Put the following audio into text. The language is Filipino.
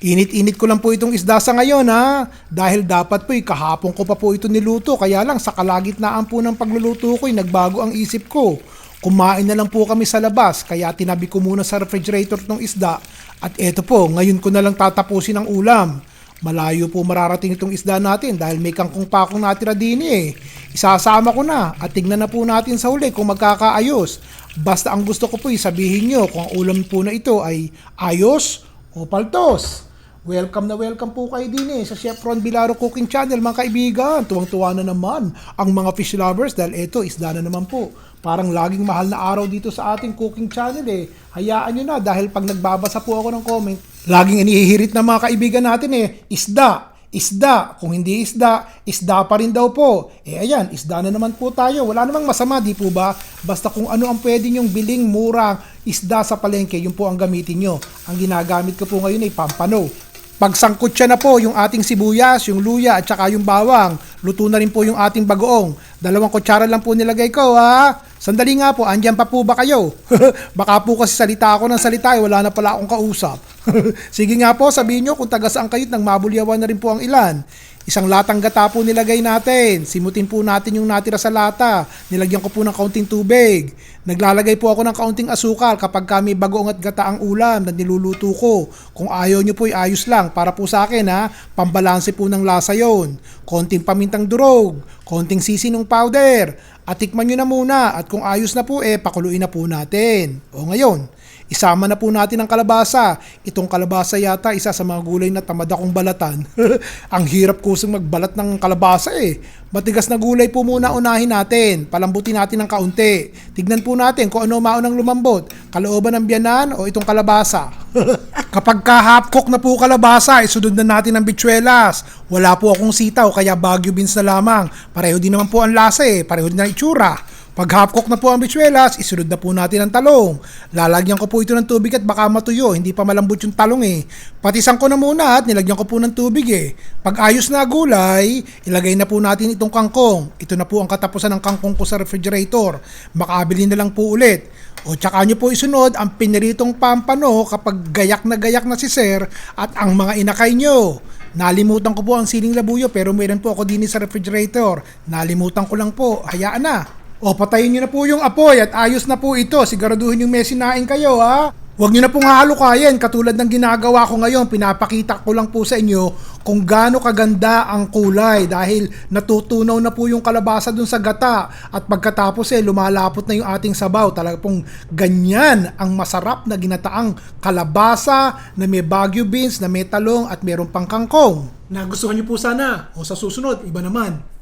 Init-init ko lang po itong isda sa ngayon ha. Dahil dapat po kahapon ko pa po ito niluto. Kaya lang sa kalagitnaan po ng pagluluto ko ay nagbago ang isip ko. Kumain na lang po kami sa labas kaya tinabi ko muna sa refrigerator ng isda. At eto po, ngayon ko na lang tatapusin ang ulam. Malayo po mararating itong isda natin dahil may kangkong pa akong natira din eh. Isasama ko na at tignan na po natin sa huli kung magkakaayos. Basta ang gusto ko po sabihin nyo kung ang ulam po na ito ay ayos o paltos. Welcome na welcome po kayo din eh sa Chef Ron Bilaro Cooking Channel mga kaibigan. Tuwang-tuwa na naman ang mga fish lovers dahil ito isda na naman po. Parang laging mahal na araw dito sa ating cooking channel eh. Hayaan nyo na dahil pag nagbabasa po ako ng comment, laging inihihirit ng mga kaibigan natin eh, isda, isda. Kung hindi isda, isda pa rin daw po. Eh ayan, isda na naman po tayo. Wala namang masama, di po ba? Basta kung ano ang pwede nyong biling murang isda sa palengke, yun po ang gamitin nyo. Ang ginagamit ko po ngayon ay pampano. Pagsangkot siya na po yung ating sibuyas, yung luya at saka yung bawang. Luto na rin po yung ating bagoong. Dalawang kutsara lang po nilagay ko ha. Sandali nga po, andyan pa po ba kayo? Baka po kasi salita ako ng salita, eh, wala na pala akong kausap. Sige nga po, sabihin nyo kung taga saan kayo nang mabulyawan na rin po ang ilan. Isang latang gata po nilagay natin. Simutin po natin yung natira sa lata. Nilagyan ko po ng kaunting tubig. Naglalagay po ako ng kaunting asukal kapag kami bagoong at gata ang ulam na niluluto ko. Kung ayaw nyo po, ay ayos lang. Para po sa akin ha, pambalanse po ng lasa yon. Konting pamintang durog, konting sisinong powder. At tikman nyo na muna at kung ayos na po, eh pakuluin na po natin. O ngayon, Isama na po natin ang kalabasa. Itong kalabasa yata isa sa mga gulay na tamad akong balatan. ang hirap kusang magbalat ng kalabasa eh. Matigas na gulay po muna unahin natin. Palambutin natin ng kaunti. Tignan po natin kung ano maunang lumambot. Kalooban ng biyanan o itong kalabasa. Kapag ka half cook na po kalabasa, isunod na natin ang bitswelas. Wala po akong sitaw kaya Baguio beans na lamang. Pareho din naman po ang lasa eh. Pareho din ang itsura. Pag half cook na po ang bichuelas, isunod na po natin ang talong. Lalagyan ko po ito ng tubig at baka matuyo, hindi pa malambot yung talong eh. Patisan ko na muna at nilagyan ko po ng tubig eh. Pag ayos na gulay, ilagay na po natin itong kangkong. Ito na po ang katapusan ng kangkong ko sa refrigerator. Makabili na lang po ulit. O tsaka nyo po isunod ang piniritong pampano kapag gayak na gayak na si sir at ang mga inakay nyo. Nalimutan ko po ang siling labuyo pero meron po ako din sa refrigerator. Nalimutan ko lang po. Hayaan na. O patayin nyo na po yung apoy at ayos na po ito. Siguraduhin yung may sinain kayo ha. Huwag nyo na pong hahalukayin katulad ng ginagawa ko ngayon. Pinapakita ko lang po sa inyo kung gaano kaganda ang kulay dahil natutunaw na po yung kalabasa dun sa gata at pagkatapos eh lumalapot na yung ating sabaw. Talaga pong ganyan ang masarap na ginataang kalabasa na may Baguio beans, na may talong at meron pang kangkong. Nagustuhan nyo po sana o sa susunod, iba naman.